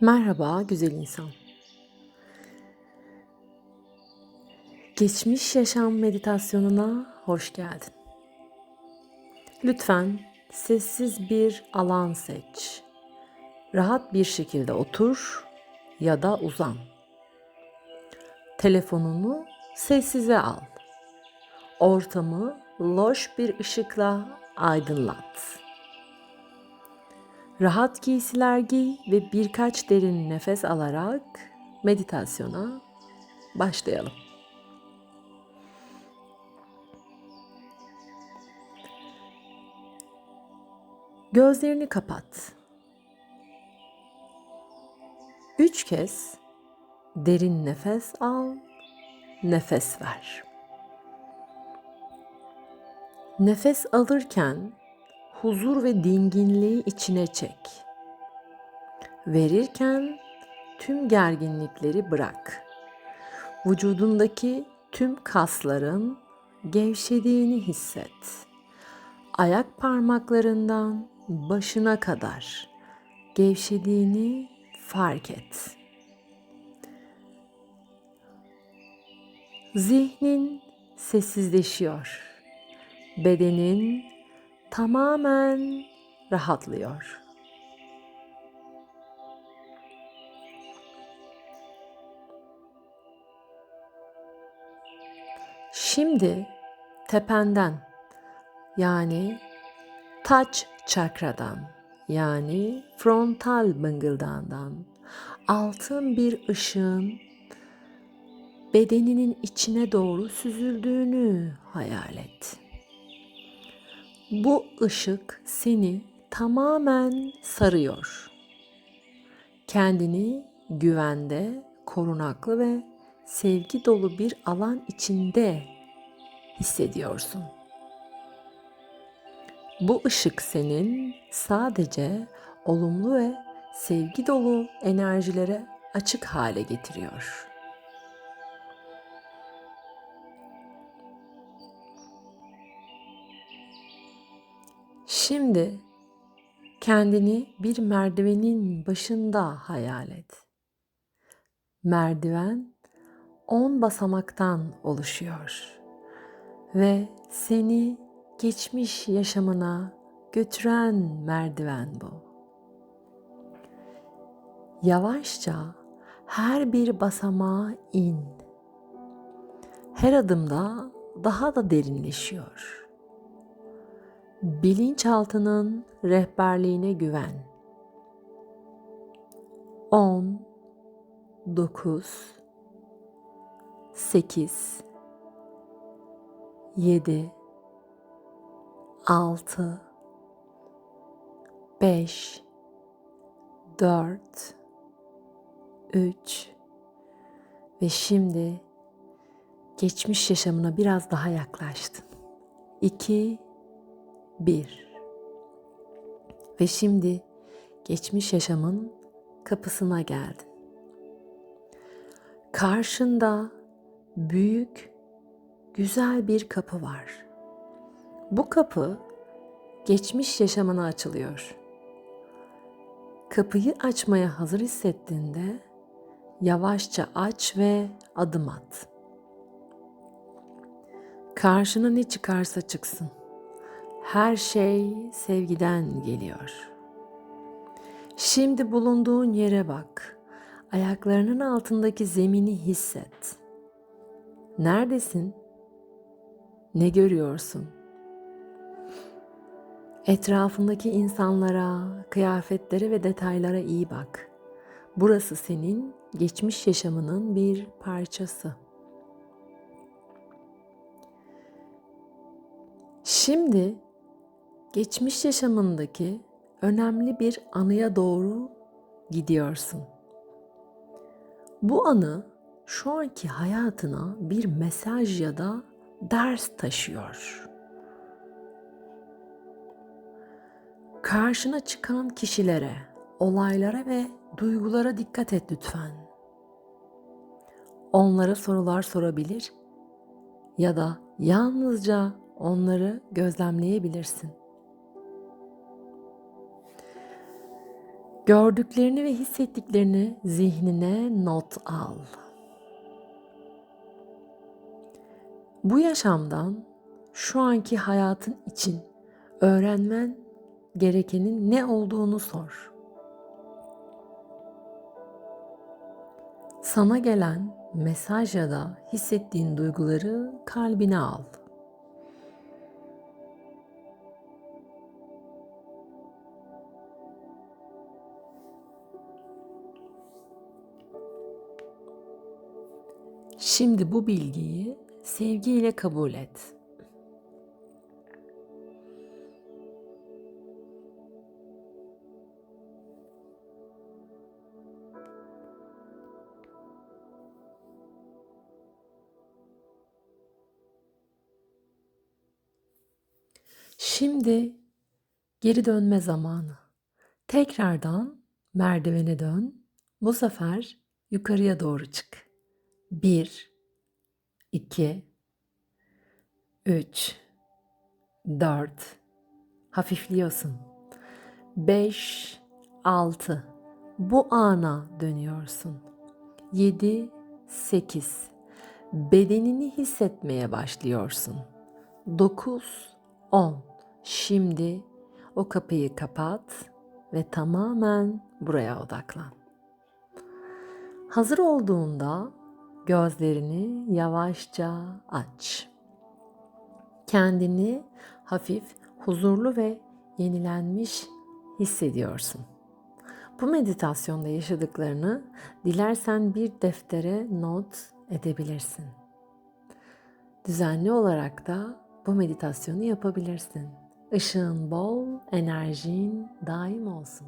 Merhaba güzel insan. Geçmiş yaşam meditasyonuna hoş geldin. Lütfen sessiz bir alan seç. Rahat bir şekilde otur ya da uzan. Telefonunu sessize al. Ortamı loş bir ışıkla aydınlat. Rahat giysiler giy ve birkaç derin nefes alarak meditasyona başlayalım. Gözlerini kapat. Üç kez derin nefes al, nefes ver. Nefes alırken huzur ve dinginliği içine çek. Verirken tüm gerginlikleri bırak. Vücudundaki tüm kasların gevşediğini hisset. Ayak parmaklarından başına kadar gevşediğini fark et. Zihnin sessizleşiyor. Bedenin tamamen rahatlıyor. Şimdi tependen yani taç çakradan yani frontal bıngıldağından altın bir ışığın bedeninin içine doğru süzüldüğünü hayal et. Bu ışık seni tamamen sarıyor. Kendini güvende, korunaklı ve sevgi dolu bir alan içinde hissediyorsun. Bu ışık senin sadece olumlu ve sevgi dolu enerjilere açık hale getiriyor. Şimdi kendini bir merdivenin başında hayal et. Merdiven 10 basamaktan oluşuyor ve seni geçmiş yaşamına götüren merdiven bu. Yavaşça her bir basamağa in. Her adımda daha da derinleşiyor. Bilinçaltının rehberliğine güven. 10 9 8 7 6 5 4 3 ve şimdi geçmiş yaşamına biraz daha yaklaştın. 2 1 Ve şimdi geçmiş yaşamın kapısına geldin. Karşında büyük, güzel bir kapı var. Bu kapı geçmiş yaşamına açılıyor. Kapıyı açmaya hazır hissettiğinde yavaşça aç ve adım at. Karşına ne çıkarsa çıksın. Her şey sevgiden geliyor. Şimdi bulunduğun yere bak. Ayaklarının altındaki zemini hisset. Neredesin? Ne görüyorsun? Etrafındaki insanlara, kıyafetlere ve detaylara iyi bak. Burası senin geçmiş yaşamının bir parçası. Şimdi geçmiş yaşamındaki önemli bir anıya doğru gidiyorsun. Bu anı şu anki hayatına bir mesaj ya da ders taşıyor. Karşına çıkan kişilere, olaylara ve duygulara dikkat et lütfen. Onlara sorular sorabilir ya da yalnızca onları gözlemleyebilirsin. Gördüklerini ve hissettiklerini zihnine not al. Bu yaşamdan şu anki hayatın için öğrenmen gerekenin ne olduğunu sor. Sana gelen mesaj ya da hissettiğin duyguları kalbine al. Şimdi bu bilgiyi sevgiyle kabul et. Şimdi geri dönme zamanı. Tekrardan merdivene dön. Bu sefer yukarıya doğru çık. 1 2 3 4 hafifliyorsun. 5 6 bu ana dönüyorsun. 7 8 bedenini hissetmeye başlıyorsun. 9 10 şimdi o kapıyı kapat ve tamamen buraya odaklan. Hazır olduğunda gözlerini yavaşça aç. Kendini hafif, huzurlu ve yenilenmiş hissediyorsun. Bu meditasyonda yaşadıklarını dilersen bir deftere not edebilirsin. Düzenli olarak da bu meditasyonu yapabilirsin. Işığın bol, enerjin daim olsun.